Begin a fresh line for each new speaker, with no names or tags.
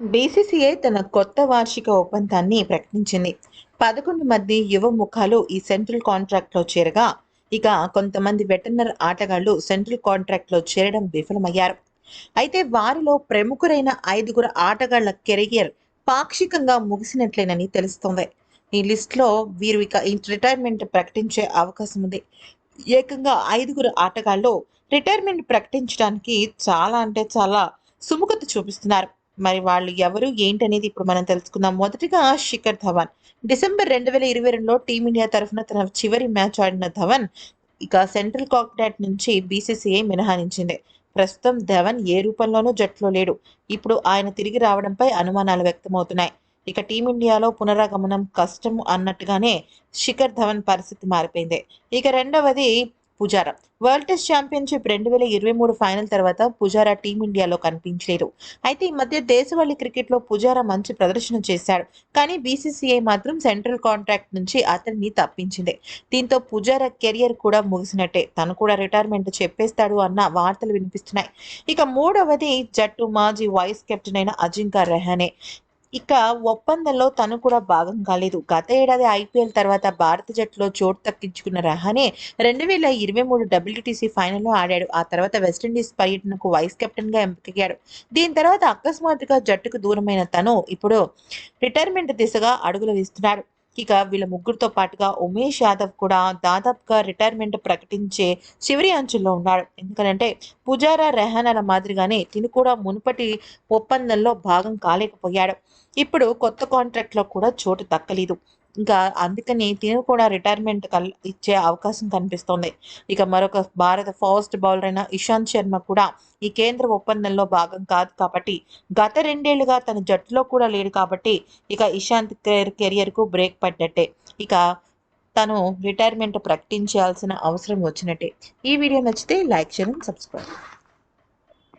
BCCI తన కొత్త వార్షిక ఒప్పందాన్ని ప్రకటించింది. పదకొండు మంది యువ ముఖాలు ఈ సెంట్రల్ కాంట్రాక్ట్లో చేరగా ఇక కొంతమంది వెటర్నర్ ఆటగాళ్ళు సెంట్రల్ కాంట్రాక్ట్లో చేరడం విఫలమయ్యారు. అయితే వారిలో ప్రముఖురైన ఐదుగురు ఆటగాళ్ళ కెరియర్ పాక్షికంగా ముగిసినట్లేనని తెలుస్తోంది. ఈ లిస్ట్లో వీరు ఇక రిటైర్మెంట్ ప్రకటించే అవకాశం ఉంది. ఏకంగా ఐదుగురు ఆటగాళ్ళు రిటైర్మెంట్ ప్రకటించడానికి చాలా అంటే చాలా సుముఖత చూపిస్తున్నారు. మరి వాళ్ళు ఎవరు ఏంటనేది ఇప్పుడు మనం తెలుసుకుందాం. మొదటిగా శిఖర్ ధవన్. డిసెంబర్ రెండు వేల ఇరవై రెండులో టీమిండియా తరఫున తన చివరి మ్యాచ్ ఆడిన ధవన్ ఇక సెంట్రల్ కాక్డాట్ నుంచి బీసీసీఐ మినహాయించింది. ప్రస్తుతం ధవన్ ఏ రూపంలోనూ జట్లో లేడు. ఇప్పుడు ఆయన తిరిగి రావడంపై అనుమానాలు వ్యక్తమవుతున్నాయి. ఇక టీమిండియాలో పునరాగమనం కష్టం అన్నట్టుగానే శిఖర్ ధవన్ పరిస్థితి మారిపోయింది. ఇక రెండవది పుజారా. వరల్డ్ టెస్ట్ ఛాంపియన్షిప్ రెండు వేల ఇరవై మూడు ఫైనల్ తర్వాత పుజారా టీమిండియాలో కనిపించలేదు. అయితే ఈ మధ్య దేశవాళీ క్రికెట్లో పుజారా మంచి ప్రదర్శన చేశాడు. కానీ బీసీసీఐ మాత్రం సెంట్రల్ కాంట్రాక్ట్ నుంచి అతన్ని తప్పించింది. దీంతో పుజారా కెరియర్ కూడా ముగిసినట్టే. తను కూడా రిటైర్మెంట్ చెప్పేస్తాడు అన్న వార్తలు వినిపిస్తున్నాయి. ఇక మూడవది జట్టు మాజీ వైస్ కెప్టెన్ అయిన అజింకా రెహానే. ఇక ఒప్పందంలో తను కూడా భాగం కాలేదు గత ఏడాది ఐపీఎల్ తర్వాత భారత జట్టులో చోటు తక్కించుకున్న రహానే రెండు వేల ఇరవై మూడు డబ్ల్యూటీసీ ఫైనల్లో ఆడాడు. ఆ తర్వాత వెస్టిండీస్ పర్యటనకు వైస్ కెప్టెన్గా ఎంపికయ్యాడు. దీని తర్వాత అకస్మాత్తుగా జట్టుకు దూరమైన తను ఇప్పుడు రిటైర్మెంట్ దిశగా అడుగులు వేస్తున్నాడు. ఇక వీళ్ళ ముగ్గురితో పాటుగా ఉమేష్ యాదవ్ కూడా దాదాపుగా రిటైర్మెంట్ ప్రకటించే చివరి అంచుల్లో ఉన్నాడు ఎందుకంటే పుజారా రెహానాల మాదిరిగానే తిను కూడా మునుపటి ఒప్పందంలో భాగం కాలేకపోయాడు. ఇప్పుడు కొత్త కాంట్రాక్ట్లో కూడా చోటు దక్కలేదు. ఇంకా అందుకని తిను కూడా రిటైర్మెంట్ కల్ ఇచ్చే అవకాశం కనిపిస్తోంది. ఇక మరొక భారత ఫాస్ట్ బౌలర్ అయిన ఇషాంత్ శర్మ కూడా ఈ కేంద్ర ఒప్పందంలో భాగం కాదు కాబట్టి గత రెండేళ్ళుగా తన జట్టులో కూడా లేడు కాబట్టి ఇక ఇషాంత్ కెరియర్కు బ్రేక్ పడ్డట్టే. ఇక తను రిటైర్మెంట్ ప్రకటించాల్సిన అవసరం వచ్చినట్టే. ఈ వీడియో నచ్చితే లైక్ చేయండి సబ్స్క్రైబ్.